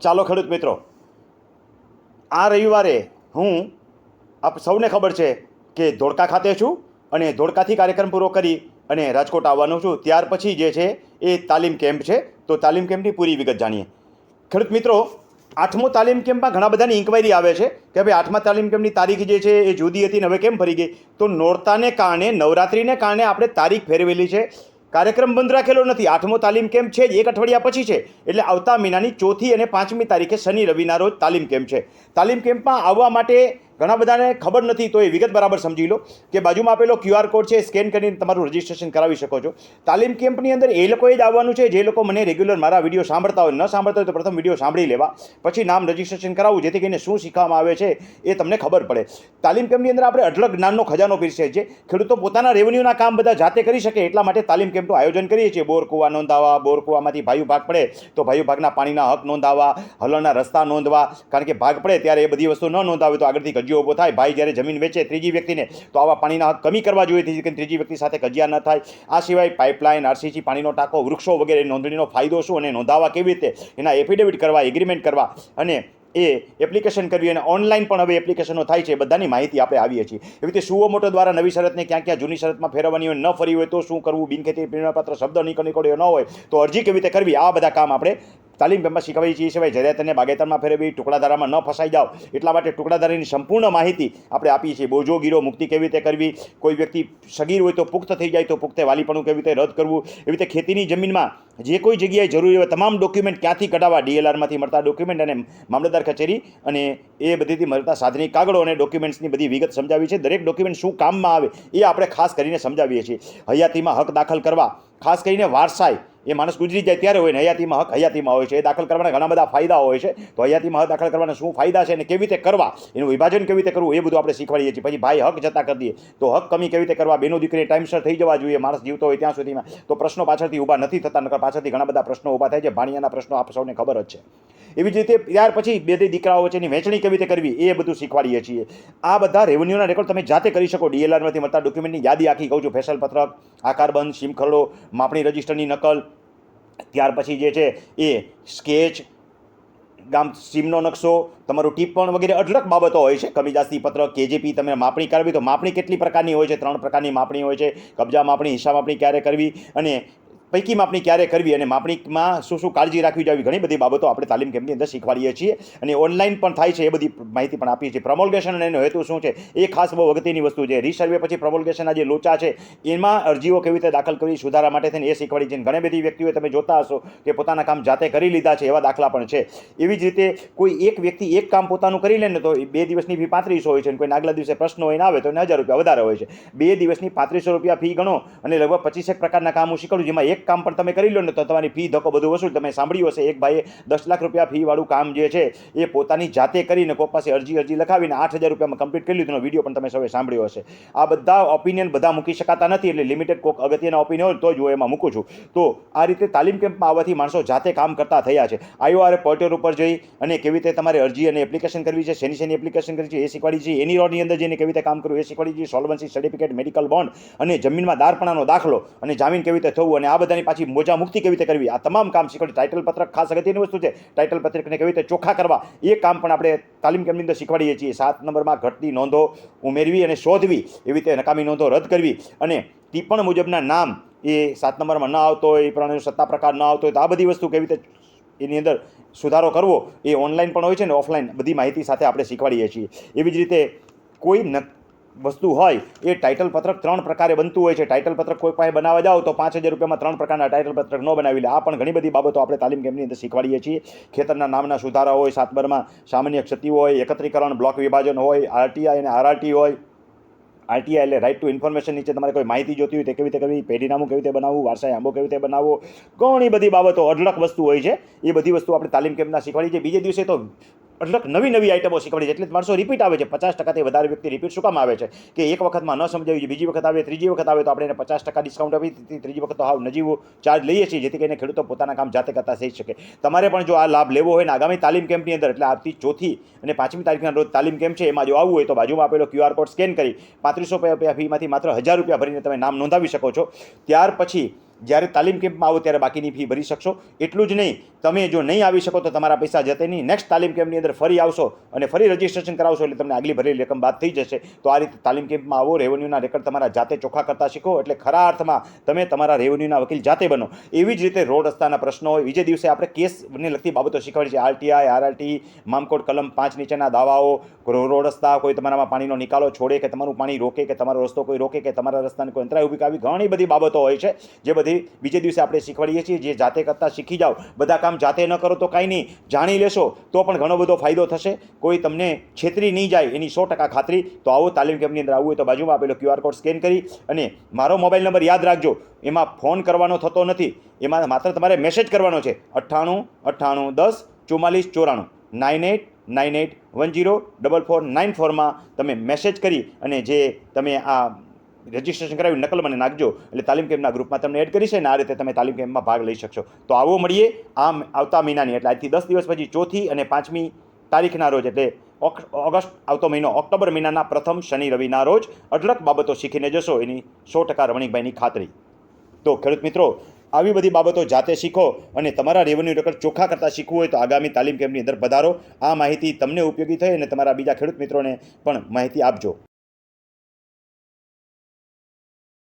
ચાલો ખેડૂત મિત્રો. આ રવિવારે હું આપ સૌને ખબર છે કે ધોળકા ખાતે છું અને ધોળકાથી કાર્યક્રમ પૂરો કરી અને રાજકોટ આવવાનો છું. ત્યાર પછી જે છે એ તાલીમ કેમ્પ છે. તો તાલીમ કેમ્પની પૂરી વિગત જાણીએ. ખેડૂત મિત્રો, આઠમો તાલીમ કેમ્પમાં ઘણા બધાની ઇન્ક્વાયરી આવે છે કે ભાઈ આઠમા તાલીમ કેમ્પની તારીખ જે છે એ જુદી હતી ને હવે કેમ ફરી ગઈ? તો નોરતાને કારણે, નવરાત્રિને કારણે આપણે તારીખ ફેરવેલી છે. કાર્યક્રમ બંધ રાખેલો નથી. આઠમો તાલીમ કેમ્પ છે જ. એક અઠવાડિયા પછી છે. એટલે આવતા મહિનાની ચોથી અને પાંચમી તારીખે શનિ રવિના રોજ તાલીમ કેમ્પ છે. તાલીમ કેમ્પમાં આવવા માટે ઘણા બધાને ખબર નથી, તો એ વિગત બરાબર સમજી લો કે બાજુમાં આપેલો ક્યુઆર કોડ છે સ્કેન કરીને તમારું રજિસ્ટ્રેશન કરાવી શકો છો. તાલીમ કેમ્પની અંદર એ લોકોએ જ આવવાનું છે, જે લોકો મને રેગ્યુલર મારા વીડિયો સાંભળતા હોય, ન સાંભળતા હોય તો પ્રથમ વીડિયો સાંભળી લેવા, પછી નામ રજિસ્ટ્રેશન કરાવવું, જેથી કરીને શું શીખવામાં આવે છે, એ તમને ખબર પડે. તાલીમ કેમ્પની અંદર આપણે અઢળક જ્ઞાનનો ખજાનો પીરસે છે ખેડૂતો પોતાના રેવન્યુના કામ બધા જાતે કરી શકે, એટલા માટે તાલીમ કેમ્પનું આયોજન કરીએ છીએ. બોર કુવા નોંધાવા બોર કુવામાંથી ભાઈ ભાગ પડે, તો ભાઈઓ ભાગના પાણીના હક નોંધાવા, હલણના રસ્તા નોંધવા, કારણ કે ભાગ પડે ત્યારે એ બધી વસ્તુ ન નોંધાવે, તો આગળથી કજિયો ઊભો થાય. ભાઈ જ્યારે જમીન વેચે ત્રીજી વ્યક્તિને, તો આવા પાણીના હક કમી કરવા જોઈએ કે ત્રીજી વ્યક્તિ સાથે કજિયા ન થાય. આ સિવાય પાઇપલાઇન, આરસીસી, પાણીનો ટાંકો, વૃક્ષો વગેરે નોંધણીનો ફાયદો શું અને નોંધાવા કેવી રીતે? એના એફિડેવિટ કરવા એગ્રીમેન્ટ કરવા અને એ એપ્લિકેશન કરવી અને ઓનલાઈન પણ હવે એપ્લિકેશનો થાય છે. બધાની માહિતી આપણે આવીએ છીએ. એવી રીતે સુઓ મોટો દ્વારા નવી શરતને ક્યાં ક્યાં જૂની શરતમાં ફેરવવાની હોય, ન ફરી હોય તો શું કરવું? બિનખેતી પ્રેરણાપત્ર શબ્દ નીકળ નીકળ્યો ન હોય તો અરજી કેવી રીતે કરવી? આ બધા કામ આપણે તાલીમ કેમ્પમાં શીખવાડીએ છીએ. સિવાય જરૂરિયાતને બાગેતરમાં ફેરવી ટુકડાધારામાં ન ફસાઈ જાઓ. એટલા માટે ટુકડાધારીની સંપૂર્ણ માહિતી આપણે આપીએ છીએ. બોજો, ગીરો, મુક્તિ કેવી રીતે કરવી? કોઈ વ્યક્તિ સગીર હોય તો પુખ્ત થઈ જાય તો પુખ્તે વાલીપણું કેવી રીતે રદ કરવું? એવી રીતે ખેતીની જમીનમાં જે કોઈ જગ્યાએ જરૂરી હોય તમામ ડોક્યુમેન્ટ ક્યાંથી કઢાવવા? ડીએલઆરમાંથી મળતા ડોક્યુમેન્ટ અને મામલતદાર કચેરી અને એ બધીથી મળતા સાધનિક કાગળો અને ડોક્યુમેન્ટ્સની બધી વિગત સમજાવી છે. દરેક ડોક્યુમેન્ટ શું કામમાં આવે એ આપણે ખાસ કરીને સમજાવીએ છીએ. હયાતીમાં હક દાખલ કરવા, ખાસ કરીને વારસાઈ એ માણસ ગુજરી જાય ત્યારે હોય ને, હયાતીમાં હક હયાતીમાં હોય છે, એ દાખલ કરવાના ઘણા બધા ફાયદા હોય છે. તો હયાતીમાં હક દાખલ કરવાના શું ફાયદા છે અને કેવી રીતે કરવા? એનું વિભાજન કેવી રીતે કરવું? એ બધું આપણે શીખવાડીએ છીએ. પછી ભાઈ હક જતા કરી દઈએ. તો હક કમી કેવી રીતે કરવા? બેનો દીકરી ટાઈમસર થઈ જવા જોઈએ. માણસ જીવતો હોય ત્યાં સુધીમાં. તો પ્રશ્નો પાછળથી ઊભા નથી થતા, નકર પાછળથી ઘણા બધા પ્રશ્નો ઊભા થાય છે. ભાણિયાના પ્રશ્નો આપ સૌને ખબર જ છે. એવી જ રીતે ત્યાર પછી બે દીકરાઓ વચ્ચેની વહેંચણી કેવી રીતે કરવી? એ બધું શીખવાડીએ છીએ. આ બધા રેવન્યુના રેકોર્ડ તમે જાતે કરી શકો. ડીએલઆરમાંથી મળતા ડોક્યુમેન્ટની યાદી આખી કહું છું. ફેસલ પત્રક આકારબંધ સિમ ખરડો, માપણી રજિસ્ટરની નકલ ત્યાર પછી જે છે એ સ્કેચ, ગામ સીમનો નકશો, તમારું ટીપણ વગેરે અઢળક બાબતો હોય છે. કબીજાસ્તી પત્ર, કેજીપી તમે માપણી કરવી તો માપણી કેટલી પ્રકારની હોય છે? ત્રણ પ્રકારની માપણી હોય છે. કબજા માપણી હિસાબ માપણી ક્યારે કરવી? અને પૈકી માપણી ક્યારે કરવી અને માપણીમાં શું શું કાળજી રાખવી જોઈએ ઘણી બધી બાબતો આપણે તાલીમ કેમ્પની અંદર શીખવાડીએ છીએ. અને ઓનલાઈન પણ થાય છે એ બધી માહિતી પણ આપીએ છીએ. પ્રમોલગેશન અને એનો હેતુ શું છે? એ ખાસ બહુ અગત્યની વસ્તુ છે. રિસર્વે પછી પ્રમોલગેશનના જે લોચા છે, એમાં અરજીઓ કેવી રીતે દાખલ કરવી, સુધારા માટે થઈને એ શીખવાડી છે. ઘણી બધી વ્યક્તિઓ તમે જોતા હશો કે પોતાના કામ જાતે કરી લીધા છે એવા દાખલા પણ છે. એવી જ રીતે કોઈ એક વ્યક્તિ એક કામ પોતાનું કરી લે ને તો બે દિવસની ફી પાંત્રીસો હોય છે અને કોઈ આગલા દિવસે પ્રશ્ન હોય ને આવે તો એને હજાર રૂપિયા વધારે હોય છે. બે દિવસની પાંત્રીસો રૂપિયા ફી ગણો અને લગભગ પચીસેક પ્રકારના કામ હું શીખવાડું જેમાં એક કામ પણ તમે કરી લો ને તો તમારી ફી, ધક્કો બધું વસૂલ. તમે સાંભળ્યું હશે, એક ભાઈએ દસ લાખ રૂપિયા ફીવાળું કામ જે છે, એ પોતાની જાતે કરીને કોઈ પાસે અરજી અરજી લખાવીને આઠ હજાર રૂપિયામાં કમ્પ્લીટ કરી લીધું. વીડિયો પણ તમે સૌએ સાંભળ્યો હશે. આ બધા ઓપિનિયન બધા મૂકી શકાતા નથી, એટલે લિમિટેડ કોઈક અગત્યના ઓપિનિયન તો જ હું એમાં મૂકું છું. તો આ રીતે તાલીમ કેમ્પમાં આવવાથી માણસો જાતે કામ કરતા થયા છે. આઈઓઆર પોર્ટલ ઉપર જઈ અને કેવી રીતે તમારે અરજી અને એપ્લિકેશન કરવી છે, શેની શેની એપ્લિકેશન કરવી છે, એ શીખવાડી છે, એની રોડની અંદર જઈને કેવી રીતે કામ કરવું, એ શીખવાડી છે સોલ્વન્સી સર્ટિફિકેટ મેડિકલ બોન્ડ અને જમીનમાં દારપણાનો દાખલો અને જામીન કેવી રીતે થવું અને આ બધાની પાછી મોજા મુક્તિ કેવી રીતે કરવી? આ તમામ કામ શીખવાડે ટાઇટલ પત્રક ખાસ અગત્યની વસ્તુ છે. ટાઇટલ પત્રકને કેવી રીતે ચોખ્ખા કરવા? એ કામ પણ આપણે તાલીમ કેમ્પની અંદર શીખવાડીએ છીએ. સાત નંબરમાં ઘટતી નોંધો ઉમેરવી અને શોધવી. એવી રીતે નકામી નોંધો રદ કરવી. અને ટીપણ મુજબના નામ એ સાત નંબરમાં ન આવતો હોય, એ પ્રમાણે સત્તા પ્રકાર ન આવતો હોય, તો આ બધી વસ્તુ કેવી રીતે એની અંદર સુધારો કરવો એ ઓનલાઈન પણ હોય છે ને ઓફલાઈન બધી માહિતી સાથે આપણે શીખવાડીએ છીએ. એવી જ રીતે કોઈ વસ્તુ હોય, એ ટાઇટલ પત્રક ત્રણ પ્રકારે બનતું હોય છે. ટાઇટલ પત્રક કોઈ પાસે બનાવવા જાઓ તો પાંચ હજાર રૂપિયામાં ત્રણ પ્રકારના ટાઇટલ પત્રક ન બનાવી લે. આ પણ ઘણી બધી બાબતો આપણે તાલીમ કેમ્પની અંદર શીખવાડીએ છીએ. ખેતરના નામના સુધારા હોય, સાતબરમાં સામાન્ય ક્ષતિ હોય, એકત્રીકરણ, બ્લોક વિભાજન હોય, આરટીઆઈ અને આરઆરટી હોય. આરટીઆઈ એટલે રાઇટ ટુ ઇન્ફોર્મેશન નીચે તમારે કોઈ માહિતી જોતી હોય તે કેવી રીતે કરવી, પેઢીનામું કેવી રીતે બનાવવું, વારસાઈ આંબો કેવી રીતે બનાવવો, ઘણી બધી બાબતો, અઢળક વસ્તુ હોય છે. એ બધી વસ્તુ આપણે તાલીમ કેમ્પના શીખવાડી છે બીજે દિવસે તો અઢળક નવી નવી આઈટમો શીખવાડી છે. એટલે માણસો રિપીટ આવે છે. પચાસ ટકાથી વધારે વ્યક્તિ રિપીટ શું કામ આવે છે? કે એક વખતમાં ન સમજાવી છે બીજી વખત આવે, ત્રીજી વખત આવે, તો આપણે એને પચાસ ટકા ડિસ્કાઉન્ટ આપી ત્રીજી વખત તો હાવ નજીવો ચાર્જ લઈએ છીએ, જેથી કરીને ખેડૂતો પોતાના કામ જાતે કરતા થઈ શકે. તમારે પણ જો આ લાભ લેવો હોય ને આગામી તાલીમ કેમ્પની અંદર, એટલે આવતી ચોથી અને પાંચમી તારીખના રોજ તાલીમ કેમ્પ છે, એમાં જો આવવું હોય તો બાજુમાં આપેલો ક્યુઆર કોડ સ્કેન કરી પાંત્રીસો રૂપિયા ફીમાંથી માત્ર હજાર રૂપિયા ભરીને તમે નામ નોંધાવી શકો છો. ત્યાર પછી જ્યારે તાલીમ કેમ્પમાં આવો ત્યારે બાકીની ફી ભરી શકશો. એટલું જ નહીં, તમે જો નહીં આવી શકો તો તમારા પૈસા જતે નહીં. નેક્સ્ટ તાલીમ કેમ્પની અંદર ફરી આવશો અને ફરી રજિસ્ટ્રેશન કરાવશો એટલે તમને આગલી ભરેલી રકમ બાદ થઈ જશે. તો આ રીતે તાલીમ કેમ્પમાં આવો રેવન્યુના રેકર્ડ તમારા જાતે ચોખ્ખા કરતા શીખો એટલે ખરા અર્થમાં તમે તમારા રેવન્યુના વકીલ જાતે બનો. એવી જ રીતે રોડ રસ્તાના પ્રશ્નો હોય. બીજે દિવસે આપણે કેસને લગતી બાબતો શીખવાડી છે. આરટીઆઈ આરઆરટી મામકોટ કલમ પાંચ નીચેના દાવાઓ રોડ રસ્તા, કોઈ તમારામાં પાણીનો નિકાલો છોડે કે તમારું પાણી રોકે કે તમારો રસ્તો કોઈ રોકે કે તમારા રસ્તાને કોઈ અંતરાય ઊભી આવી ઘણી બધી બાબતો હોય છે, જે બધી બીજે દિવસે આપણે શીખવાડીએ છીએ, જે જાતે કરતાં શીખી જાઓ, બધા કામ જાતે ન કરો તો કાંઈ નહીં, જાણી લેશો, તો પણ ઘણો બધો ફાયદો થશે. કોઈ તમને છેતરી નહીં જાય એની સો ટકા ખાતરી, તો આવો તાલીમ કેમ્પની અંદર આવવું હોય તો બાજુમાં આપેલો ક્યુઆર કોડ સ્કેન કરી અને મારો મોબાઈલ નંબર યાદ રાખજો. એમાં ફોન કરવાનો થતો નથી, એમાં માત્ર તમારે મેસેજ કરવાનો છે, અઠ્ઠાણું અઠ્ઠાણું, દસ, ચુમ્માલીસ, ચોરાણું. Nine eight nine eight one zero double four nine ફોરમાં તમે મેસેજ કરી અને જે તમે આ રજિસ્ટ્રેશન કરાવી નકલ મને નાખજો. એટલે તાલીમ કેમ્પના ગ્રુપમાં તમને એડ કરીશ અને આ રીતે તમે તાલીમ કેમ્પમાં ભાગ લઈ શકશો. તો આવો મળીએ આમ આવતા મહિનાની. એટલે આજથી દસ દિવસ પછી ચોથી અને પાંચમી તારીખના રોજ, એટલે ઓગસ્ટ આવતો મહિનો, ઓક્ટોબર મહિનાના પ્રથમ શનિ રવિના રોજ અઢળક બાબતો શીખીને જશો. એની સો ટકા રમણીકભાઈની ખાતરી. તો ખેડૂત મિત્રો, આવી બધી બાબતો જાતે શીખો અને તમારા રેવન્યુ રેકોર્ડ ચોખ્ખા કરતાં શીખવું હોય તો આગામી તાલીમ કેમ્પની અંદર પધારો. આ માહિતી તમને ઉપયોગી થઈ અને તમારા બીજા ખેડૂત મિત્રોને પણ માહિતી આપજો.